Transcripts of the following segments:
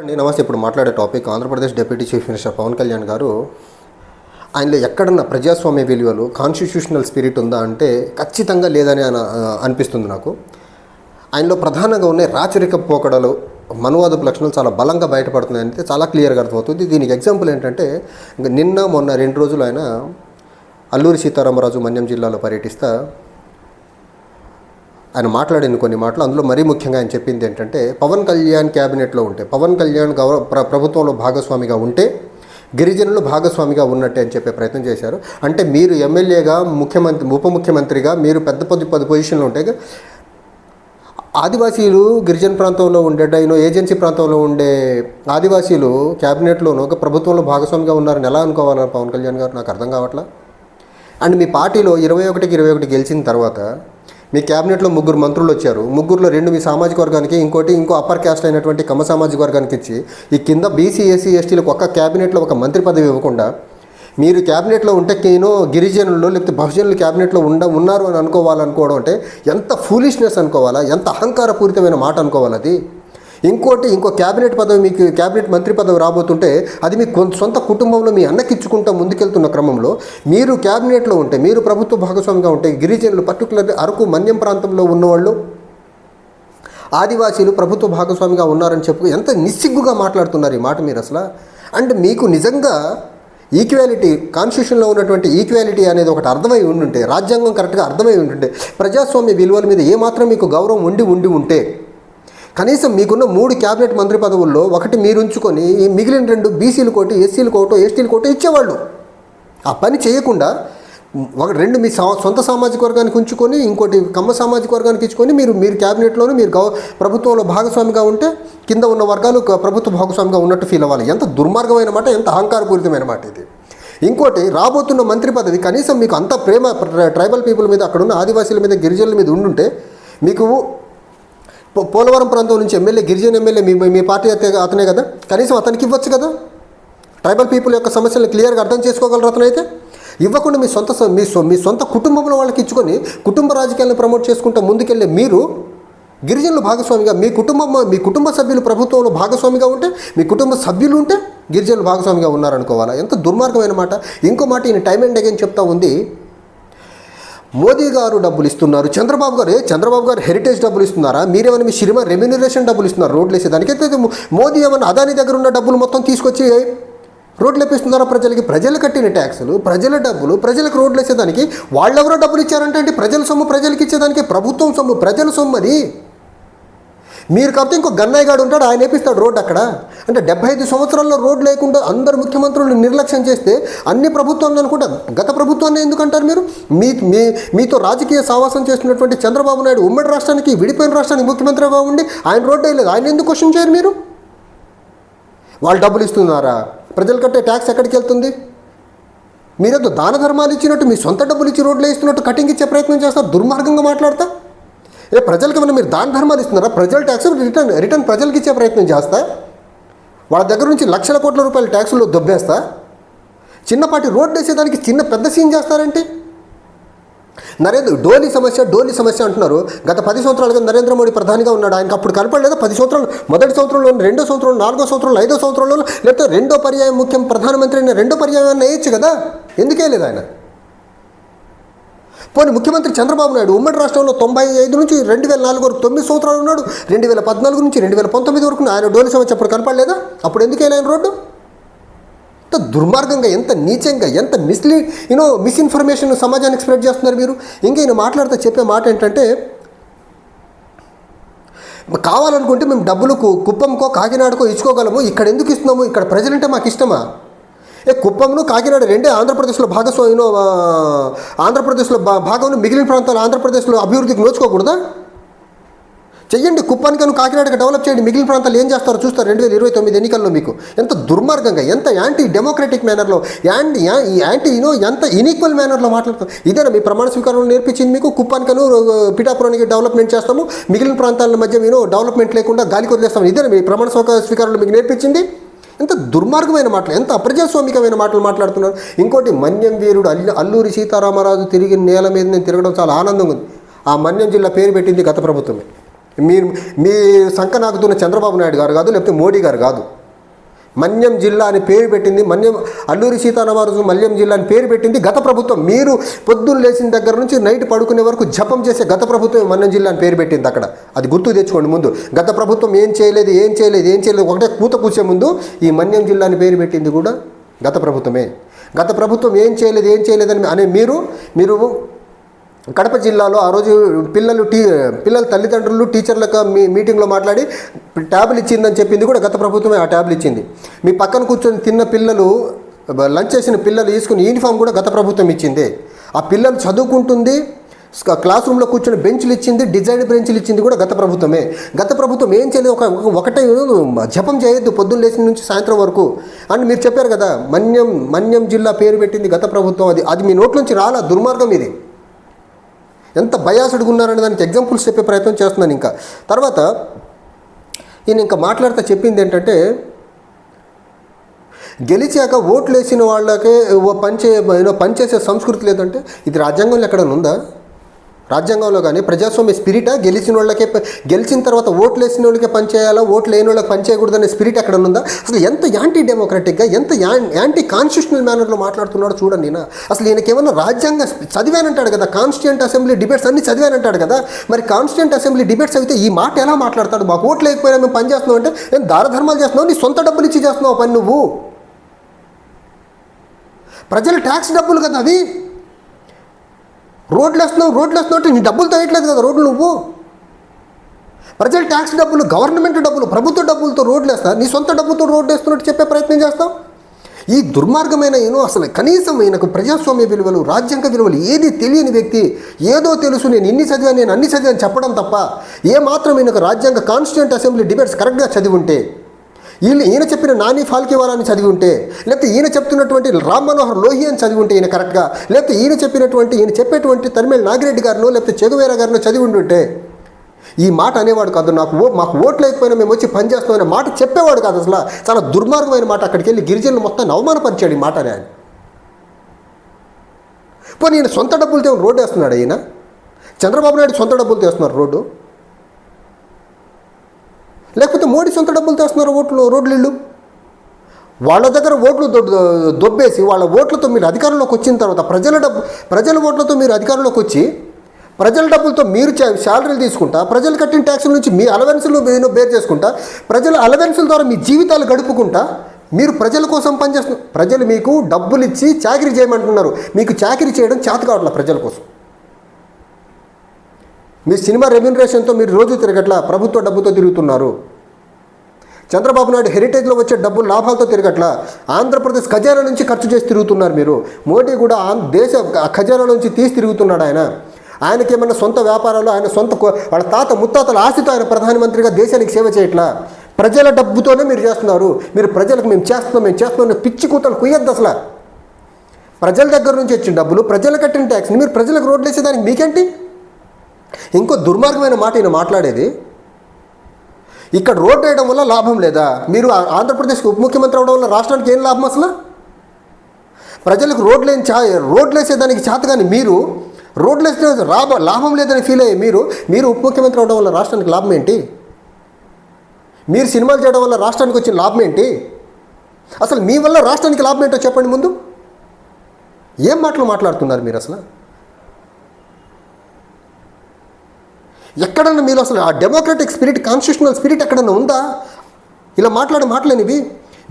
అండి నమస్తే. ఇప్పుడు మాట్లాడే topic Andhra Pradesh deputy chief minister Pawan Kalyan garu ఆయనలో ఎక్కడన్నా ప్రజాస్వామ్య విలువలు కాన్స్టిట్యూషనల్ స్పిరిట్ ఉందా అంటే ఖచ్చితంగా లేదని అనిపిస్తుంది నాకు. ఆయనలో ప్రధానంగా ఉన్న రాచరిక పోకడలు మనువాదపు లక్షణాలు చాలా బలంగా బయటపడుతున్నాయి అంటే చాలా క్లియర్గా అర్థమవుతుంది. దీనికి ఎగ్జాంపుల్ ఏంటంటే నిన్న మొన్న రెండు రోజులు ఆయన అల్లూరి సీతారామరాజు మన్యం జిల్లాలో పర్యటిస్తా ఆయన మాట్లాడిన కొన్ని మాటలు అందులో మరీ ముఖ్యంగా ఆయన చెప్పింది ఏంటంటే పవన్ కళ్యాణ్ క్యాబినెట్లో ఉంటే పవన్ కళ్యాణ్ గౌరవ ప్ర- ప్రభుత్వంలో భాగస్వామిగా ఉంటే గిరిజనులు భాగస్వామిగా ఉన్నట్టే అని చెప్పే ప్రయత్నం చేశారు. అంటే మీరు ఎమ్మెల్యేగా ముఖ్యమంత్రి ఉప ముఖ్యమంత్రిగా మీరు పెద్ద పది పది పొజిషన్లో ఉంటే ఆదివాసీలు గిరిజన ప్రాంతంలో ఉండే డైనో ఏజెన్సీ ప్రాంతంలో ఉండే ఆదివాసీలు క్యాబినెట్లోనూ ఒక ప్రభుత్వంలో భాగస్వామిగా ఉన్నారని ఎలా అనుకోవాలని పవన్ కళ్యాణ్ గారు? నాకు అర్థం కావట్లా? అండ్ మీ పార్టీలో ఇరవై ఒకటికి ఇరవై ఒకటి గెలిచిన తర్వాత మీ క్యాబినెట్లో ముగ్గురు మంత్రులు వచ్చారు. ముగ్గురులో రెండు మీ సామాజిక వర్గానికి ఇంకోటి ఇంకో అప్పర్ క్యాస్ట్ అయినటువంటి కమ సామాజిక వర్గానికి ఇచ్చి ఈ కింద బీసీ ఎస్సీ ఎస్టీలకు ఒక్క క్యాబినెట్లో ఒక మంత్రి పదవి ఇవ్వకుండా మీరు క్యాబినెట్లో ఉంటే కేనో గిరిజనులు లేకపోతే బహుజనులు క్యాబినెట్లో ఉండ ఉన్నారు అని అనుకోవాలనుకోవడం అంటే ఎంత ఫూలిష్నెస్ అనుకోవాలా? ఎంత అహంకారపూరితమైన మాట అనుకోవాలి అది? ఇంకోటి ఇంకో క్యాబినెట్ పదవి మీకు క్యాబినెట్ మంత్రి పదవి రాబోతుంటే అది మీ కొంత సొంత కుటుంబంలో మీ అన్నకిచ్చుకుంటూ ముందుకెళ్తున్న క్రమంలో మీరు క్యాబినెట్లో ఉంటే మీరు ప్రభుత్వ భాగస్వామిగా ఉంటే గిరిజనులు పర్టికులర్లీ అరకు మన్యం ప్రాంతంలో ఉన్నవాళ్ళు ఆదివాసీలు ప్రభుత్వ భాగస్వామిగా ఉన్నారని చెప్పు ఎంత నిస్సిగ్గుగా మాట్లాడుతున్నారు ఈ మాట మీరు అసలు? అండ్ మీకు నిజంగా ఈక్వాలిటీ కాన్స్టిట్యూషన్లో ఉన్నటువంటి ఈక్వాలిటీ అనేది ఒకటి అర్థమై ఉండుంటే రాజ్యాంగం కరెక్ట్గా అర్థమై ఉంటుంటే ప్రజాస్వామ్య విలువల మీద ఏమాత్రం మీకు గౌరవం ఉండి ఉండి ఉంటే కనీసం మీకున్న మూడు క్యాబినెట్ మంత్రి పదవుల్లో ఒకటి మీరు ఉంచుకొని ఈ మిగిలిన రెండు బీసీలు కోటి ఎస్సీలు కోటో ఎస్టీలు కోటో ఇచ్చేవాళ్ళు. ఆ పని చేయకుండా ఒక రెండు మీ సా సొంత సామాజిక వర్గానికి ఉంచుకొని ఇంకోటి కమ్మ సామాజిక వర్గానికి ఇచ్చుకొని మీరు మీరు క్యాబినెట్లోనూ మీరు గౌ ప్రభుత్వంలో భాగస్వామిగా ఉంటే కింద ఉన్న వర్గాలు ప్రభుత్వ భాగస్వామిగా ఉన్నట్టు ఫీల్ అవ్వాలి. ఎంత దుర్మార్గమైన మాట ఎంత అహంకారపూరితమైన మాట ఇది. ఇంకోటి రాబోతున్న మంత్రి పదవి కనీసం మీకు అంత ప్రేమ ట్రైబల్ పీపుల్ మీద అక్కడున్న ఆదివాసీల మీద గిరిజనుల మీద ఉండుంటే మీకు పోలవరం ప్రాంతం నుంచి ఎమ్మెల్యే గిరిజన ఎమ్మెల్యే మీ మీ పార్టీ అతనే కదా? కనీసం అతనికి ఇవ్వచ్చు కదా? ట్రైబల్ పీపుల్ యొక్క సమస్యలను క్లియర్గా అర్థం చేసుకోగలరు అతనైతే? ఇవ్వకుండా మీ సొంత స- మీ సొ- మీ సొంత కుటుంబంలో వాళ్ళకి ఇచ్చుకొని కుటుంబ రాజకీయాలను ప్రమోట్ చేసుకుంటూ ముందుకెళ్ళే మీరు గిరిజనులు భాగస్వామిగా మీ కుటుంబం మీ కుటుంబ సభ్యులు ప్రభుత్వంలో భాగస్వామిగా ఉంటే మీ కుటుంబ సభ్యులు ఉంటే గిరిజనులు భాగస్వామిగా ఉన్నారనుకోవాలా? ఎంత దుర్మార్గమైన మాట. ఇంకో మాట ఈయన టైం అండ్ అగైన్ చెప్తా ఉంది. మోదీ గారు డబ్బులు ఇస్తున్నారు. చంద్రబాబు గారు ఏ చంద్రబాబు గారు హెరిటేజ్ డబ్బులు ఇస్తున్నారా? మీరేమైనా మీ సినిమా రెమ్యూనరేషన్ డబ్బులు ఇస్తున్నారు? రోడ్లు వేసేదానికైతే అయితే మోదీ ఏమైనా అదాని దగ్గర ఉన్న డబ్బులు మొత్తం తీసుకొచ్చి రోడ్లు వేపిస్తున్నారా ప్రజలకి? ప్రజలు కట్టిన ట్యాక్సులు ప్రజల డబ్బులు ప్రజలకు రోడ్లు వేసేదానికి వాళ్ళెవరో డబ్బులు ఇచ్చారంటే అంటే ప్రజల సొమ్ము ప్రజలకి ఇచ్చేదానికి? ప్రభుత్వం సొమ్ము ప్రజల సొమ్ము అది మీరు కాకపోతే ఇంకో గన్నయ్య గాడు ఉంటాడు ఆయన వేపిస్తాడు రోడ్డు అక్కడ. అంటే డెబ్బై ఐదు సంవత్సరాల్లో రోడ్డు లేకుండా అందరు ముఖ్యమంత్రులు నిర్లక్ష్యం చేస్తే అన్ని ప్రభుత్వాలను అనుకుంటా గత ప్రభుత్వాన్ని ఎందుకంటారు మీరు? మీ మీ మీతో రాజకీయ సావాసం చేస్తున్నటువంటి చంద్రబాబు నాయుడు ఉమ్మడి రాష్ట్రానికి విడిపోయిన రాష్ట్రానికి ముఖ్యమంత్రిగా ఉండి ఆయన రోడ్డు వేయలేదు ఆయన ఎందుకు క్వశ్చన్ చేయరు మీరు? వాళ్ళు డబ్బులు ఇస్తున్నారా? ప్రజలు కట్టే ట్యాక్స్ ఎక్కడికి వెళ్తుంది? మీరేదో దాన ధర్మాలు ఇచ్చినట్టు మీ సొంత డబ్బులు ఇచ్చి రోడ్లు వేస్తున్నట్టు కటింగ్ ఇచ్చే ప్రయత్నం చేస్తారు? దుర్మార్గంగా మాట్లాడతా? ఏ ప్రజలకి ఏమైనా మీరు దాని ధర్మాలు ఇస్తున్నారా? ప్రజల ట్యాక్స్ రిటర్న్ రిటర్న్ ప్రజలకు ఇచ్చే ప్రయత్నం చేస్తా? వాళ్ళ దగ్గర నుంచి లక్షల కోట్ల రూపాయల ట్యాక్సులు దొబ్బేస్తా? చిన్నపాటి రోడ్డు వేసేదానికి చిన్న పెద్ద సీన్ చేస్తారంటే? నరేంద్ర డోలీ సమస్య డోలీ సమస్య అంటున్నారు. గత పది సంవత్సరాలుగా నరేంద్ర మోడీ ప్రధానిగా ఉన్నాడు. ఆయనకు అప్పుడు కనపడలేదు? పది సంవత్సరాలు మొదటి సంవత్సరంలో రెండో సంవత్సరంలో నాలుగో సంవత్సరంలో ఐదో సంవత్సరంలో లేకపోతే రెండో పర్యాయం ముఖ్యం ప్రధానమంత్రి అయిన రెండో పర్యాయాన్ని వేయచ్చు కదా? ఎందుకే లేదు ఆయన? పోనీ ముఖ్యమంత్రి చంద్రబాబు నాయుడు ఉమ్మడి రాష్ట్రంలో తొంభై ఐదు నుంచి రెండు వేల నాలుగు వరకు తొమ్మిది సంవత్సరాలు ఉన్నాడు. రెండు వేల పద్నాలుగు నుంచి రెండు వేల పంతొమ్మిది వరకు ఆయన డోలి సమస్య అప్పుడు కనపడలేదా? అప్పుడు ఎందుకు ఆయన రోడ్డు? ఎంత దుర్మార్గంగా ఎంత నీచంగా ఎంత మిస్లీ యూనో మిస్ఇన్ఫర్మేషన్ సమాజానికి స్ప్రెడ్ చేస్తున్నారు మీరు? ఇంకా ఈయన మాట్లాడితే చెప్పే మాట ఏంటంటే కావాలనుకుంటే మేము డబ్బులు కుప్పంకో కాకినాడకో ఇచ్చుకోగలము. ఇక్కడ ఎందుకు ఇస్తున్నాము? ఇక్కడ ప్రజలంటే మాకు ఇష్టమా? ఏ కుప్పంను కాకినాడ రెండే ఆంధ్రప్రదేశ్లో భాగస్వామ్యం ఆంధ్రప్రదేశ్లో భా- భాగం మిగిలిన ప్రాంతాలు ఆంధ్రప్రదేశ్లో అభివృద్ధికి నోచుకోకూడదా? చెయ్యండి కుప్పానికను కాకినాడకి డెవలప్ చేయండి మిగిలిన ప్రాంతాలు ఏం చేస్తారో చూస్తారు రెండు వేల ఇరవై తొమ్మిది ఎన్నికల్లో మీకు. ఎంత దుర్మార్గంగా ఎంత యాంటీ డెమోక్రటిక్ మేనర్లో యాంటీ ఈ యాంటీ యూనో ఎంత ఇన్ఈక్వల్ మేనర్లో మాట్లాడుతాం ఇదేనా మీ ప్రమాణ స్వీకారంలో నేర్పించింది మీకు? కుప్పానికను పిఠాపురానికి డెవలప్మెంట్ చేస్తాము మిగిలిన ప్రాంతాల మధ్య మీరు డెవలప్మెంట్ లేకుండా గాలికి వదిలేస్తాము ఇదేనా మీ ప్రమాణ స్వీకారంలో మీకు నేర్పించింది? ఎంత దుర్మార్గమైన మాటలు ఎంత అప్రజాస్వామికమైన మాటలు మాట్లాడుతున్నారు. ఇంకోటి మన్యం వీరుడు అల్లు అల్లూరి సీతారామరాజు తిరిగి నేల మీద నేను తిరగడం చాలా ఆనందంగా ఉంది. ఆ మన్యం జిల్లా పేరు పెట్టింది గత ప్రభుత్వమే. మీరు మీ శంఖ నాకుతున్న చంద్రబాబు నాయుడు గారు కాదు లేకపోతే మోడీ గారు కాదు. మన్యం జిల్లా అని పేరు పెట్టింది. మన్యం అల్లూరి సీతారామరాజు మల్యం జిల్లా అని పేరు పెట్టింది. గత ప్రభుత్వం మీరు పొద్దున్న లేచిన దగ్గర నుంచి నైట్ పడుకునే వరకు జపం చేసే గత ప్రభుత్వం మన్యం జిల్లా అని పేరు పెట్టింది అక్కడ. అది గుర్తు తెచ్చుకోండి ముందు. గత ప్రభుత్వం ఏం చేయలేదు ఏం చేయలేదు ఏం చేయలేదు. ఒకటే కూత కూర్చే ముందు ఈ మన్యం జిల్లా అని పేరు పెట్టింది కూడా గత ప్రభుత్వమే. గత ప్రభుత్వం ఏం చేయలేదు ఏం చేయలేదని అనే మీరు మీరు కడప జిల్లాలో ఆ రోజు పిల్లలు టీ పిల్లల తల్లిదండ్రులు టీచర్లకు మీ మీటింగ్లో మాట్లాడి ట్యాబ్లు ఇచ్చిందని చెప్పింది కూడా గత ప్రభుత్వమే ఆ ట్యాబ్లు ఇచ్చింది. మీ పక్కన కూర్చొని తిన్న పిల్లలు లంచ్ చేసిన పిల్లలు తీసుకుని యూనిఫామ్ కూడా గత ప్రభుత్వం ఇచ్చింది. ఆ పిల్లలు చదువుకుంటుంది క్లాస్ రూమ్లో కూర్చొని బెంచ్లు ఇచ్చింది డిజైన్ బెంచ్లు ఇచ్చింది కూడా గత ప్రభుత్వమే. గత ప్రభుత్వం ఏం చేయలేదు ఒక ఒకటే జపం చేయొద్దు పొద్దున్న లేచిన నుంచి సాయంత్రం వరకు. అండ్ మీరు చెప్పారు కదా మన్యం మన్యం జిల్లా పేరు పెట్టింది గత ప్రభుత్వం అది అది మీ నోట్ నుంచి రాలా దుర్మార్గం ఇది. ఎంత బయాసుడుగా ఉన్నారనే దానికి ఎగ్జాంపుల్స్ చెప్పే ప్రయత్నం చేస్తున్నాను ఇంకా. తర్వాత ఈయన ఇంకా మాట్లాడుతూ చెప్పింది ఏంటంటే గెలిచాక ఓట్లు వేసిన వాళ్ళకే ఓ పనిచే ఏదో పనిచేసే సంస్కృతి లేదంటే ఇది రాజ్యాంగంలో ఎక్కడైనా ఉందా? రాజ్యాంగంలో కానీ ప్రజాస్వామ్య స్పిరిటా? గెలిచిన వాళ్ళకే గెలిచిన తర్వాత ఓట్లు వేసిన వాళ్ళకే పనిచేయాలా ఓట్లు లేని వాళ్ళకి పనిచేయకూడదనే స్పిరిట్ ఎక్కడ ఉందా అసలు ఎంత యాంటీ డెమోక్రటిక్గా ఎంత యాంటీ కాన్స్టిట్యూషనల్ మేనర్లో మాట్లాడుతున్నాడో చూడండి నేను అసలు ఈయనకేమన్నా రాజ్యాంగ చదివానంటాడు కదా? కాన్స్టిట్యూంట్ అసెంబ్లీ డిబేట్స్ అన్ని చదివానంటాడు కదా? మరి కాన్స్టిట్యూంట్ అసెంబ్లీ డిబేట్స్ అయితే ఈ మాట ఎలా మాట్లాడతాడు? మాకు ఓట్లు లేకపోయినా మేము పని చేస్తున్నాం అంటే నేను దారధర్మాలు చేస్తున్నావు? నీ సొంత డబ్బులు ఇచ్చి చేస్తున్నావు పని నువ్వు? ప్రజల ట్యాక్స్ డబ్బులు కదా అవి? రోడ్లు వేస్తున్నావు రోడ్లు వేస్తున్నావు అంటే నీ డబ్బులు తగ్గట్లేదు కదా రోడ్లు నువ్వు. ప్రజల ట్యాక్స్ డబ్బులు గవర్నమెంట్ డబ్బులు ప్రభుత్వ డబ్బులతో రోడ్లు వేస్తా నీ సొంత డబ్బులతో రోడ్లు వేస్తున్నట్టు చెప్పే ప్రయత్నం చేస్తావు? ఈ దుర్మార్గమైన ఈయన అసలు కనీసం ఈయనకు ప్రజాస్వామ్య విలువలు రాజ్యాంగ విలువలు ఏది తెలియని వ్యక్తి ఏదో తెలుసు నేను ఇన్ని చదివాను నేను అన్ని చదివాను చెప్పడం తప్ప ఏ మాత్రం ఈయనకు రాజ్యాంగ కాన్స్టిట్యూంట్ అసెంబ్లీ డిబేట్స్ కరెక్ట్గా చదివి ఉంటే వీళ్ళు ఈయన చెప్పిన నాని ఫాల్కేవాలాని చదివి ఉంటే లేకపోతే ఈయన చెప్తున్నటువంటి రామ్ మనోహర్ లోహి అని చదివి ఉంటే ఈయన కరెక్ట్గా లేకపోతే ఈయన చెప్పినటువంటి ఈయన చెప్పేటువంటి తరిమేళ నాగిరెడ్డి గారినో లేకపోతే చెగువేరా గారినో చదివి ఉంటుంటే ఈ మాట అనేవాడు కాదు నాకు ఓ మాకు ఓట్లు అయిపోయినా మేము వచ్చి పని అనే మాట చెప్పేవాడు కాదు అసలు. చాలా దుర్మార్గమైన మాట అక్కడికి వెళ్ళి గిరిజనులు మొత్తం అవమానపరిచాడు ఈ మాట అని ఆయన. పోనీ ఈయన సొంత డబ్బులతో రోడ్డు వేస్తున్నాడు ఈయన? చంద్రబాబు నాయుడు సొంత డబ్బులు తెస్తున్నారు రోడ్డు. లేకపోతే మోడీ సొంత డబ్బులు తెస్తున్నారు ఓట్లు రోడ్లు వాళ్ళ దగ్గర ఓట్లు దొబ్బేసి వాళ్ళ ఓట్లతో మీరు అధికారంలోకి వచ్చిన తర్వాత ప్రజల డబ్బు ప్రజల ఓట్లతో మీరు అధికారంలోకి వచ్చి ప్రజల డబ్బులతో మీరు శాలరీలు తీసుకుంటా ప్రజలు కట్టిన ట్యాక్సుల నుంచి మీ అలవెన్సులు మీరు బేర్ చేసుకుంటా ప్రజల అలవెన్సుల ద్వారా మీ జీవితాలు గడుపుకుంటా మీరు ప్రజల కోసం పనిచేస్తున్నారు ప్రజలు మీకు డబ్బులు ఇచ్చి చాకరీ చేయమంటున్నారు. మీకు చాకరీ చేయడం చేత కావట్లే ప్రజల కోసం. మీ సినిమా రెమ్యునరేషన్తో మీరు రోజు తిరగట్లా? ప్రభుత్వ డబ్బుతో తిరుగుతున్నారు. చంద్రబాబు నాయుడు హెరిటేజ్లో వచ్చే డబ్బులు లాభాలతో తిరగట్లా? ఆంధ్రప్రదేశ్ ఖజానా నుంచి ఖర్చు చేసి తిరుగుతున్నారు మీరు. మోడీ కూడా ఆం- దేశ ఖజానా నుంచి తీసి తిరుగుతున్నాడు ఆయన. ఆయనకి ఏమన్నా సొంత వ్యాపారాలు ఆయన సొంత వాళ్ళ తాత ముత్తాతల ఆశతో ఆయన ప్రధానమంత్రిగా దేశానికి సేవ చేయట్లా? ప్రజల డబ్బుతోనే మీరు చేస్తున్నారు. మీరు ప్రజలకు మేము చేస్తున్నాం మేము చేస్తున్నాం పిచ్చి కూతలు కుయ్యద్దు అసలు. ప్రజల దగ్గర నుంచి వచ్చిన డబ్బులు ప్రజలు కట్టిన ట్యాక్స్ని మీరు ప్రజలకు రోడ్లు వేసేదానికి మీకేంటి? ఇంకో దుర్మార్గమైన మాట ఈయన మాట్లాడేది? ఇక్కడ రోడ్ వేయడం వల్ల లాభం లేదా? మీరు ఆంధ్రప్రదేశ్కి ఉప ముఖ్యమంత్రి అవడం వల్ల రాష్ట్రానికి ఏం లాభం అసలు? ప్రజలకు రోడ్లు ఏం చా రోడ్లు వేసేదానికి చేత కానీ మీరు రోడ్లు వేస్తే లాభ లాభం లేదని ఫీల్ అయ్యే మీరు మీరు ఉప ముఖ్యమంత్రి అవడం వల్ల రాష్ట్రానికి లాభం ఏంటి? మీరు సినిమాలు చేయడం వల్ల రాష్ట్రానికి వచ్చిన లాభం ఏంటి? అసలు మీ వల్ల రాష్ట్రానికి లాభం ఏంటో చెప్పండి ముందు. ఏం మాటలు మాట్లాడుతున్నారు మీరు అసలు? ఎక్కడన్నా మీరు అసలు ఆ డెమోక్రటిక్ స్పిరిట్ కాన్స్టిట్యూషనల్ స్పిరిట్ ఎక్కడన్నా ఉందా? ఇలా మాట్లాడే మాటలేనివి?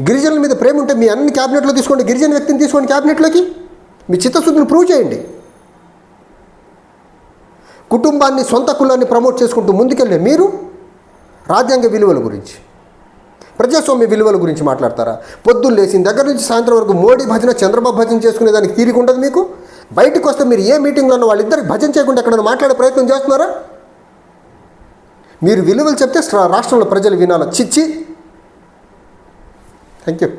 గిరిజనుల మీద ప్రేమ ఉంటే మీ అన్ని క్యాబినెట్లో తీసుకోండి గిరిజన వ్యక్తిని తీసుకోండి క్యాబినెట్లోకి మీ చిత్తశుద్ధిని ప్రూవ్ చేయండి. కుటుంబాన్ని సొంత కులాన్ని ప్రమోట్ చేసుకుంటూ ముందుకెళ్ళే మీరు రాజ్యాంగ విలువల గురించి. ప్రజాస్వామ్య విలువల గురించి మాట్లాడతారా? పొద్దున్న లేచిన దగ్గర నుంచి సాయంత్రం వరకు మోడీ భజన చంద్రబాబు భజన చేసుకునే దానికి తీరిక ఉండదు మీకు? బయటకు వస్తే మీరు ఏ మీటింగ్లో ఉన్న వాళ్ళిద్దరికి భజన చేయకుండా ఎక్కడైనా మాట్లాడే ప్రయత్నం చేస్తున్నారా? మీరు విలువలు చెప్తే రాష్ట్రంలో ప్రజలు వినాలి? చిచ్చి థ్యాంక్ యూ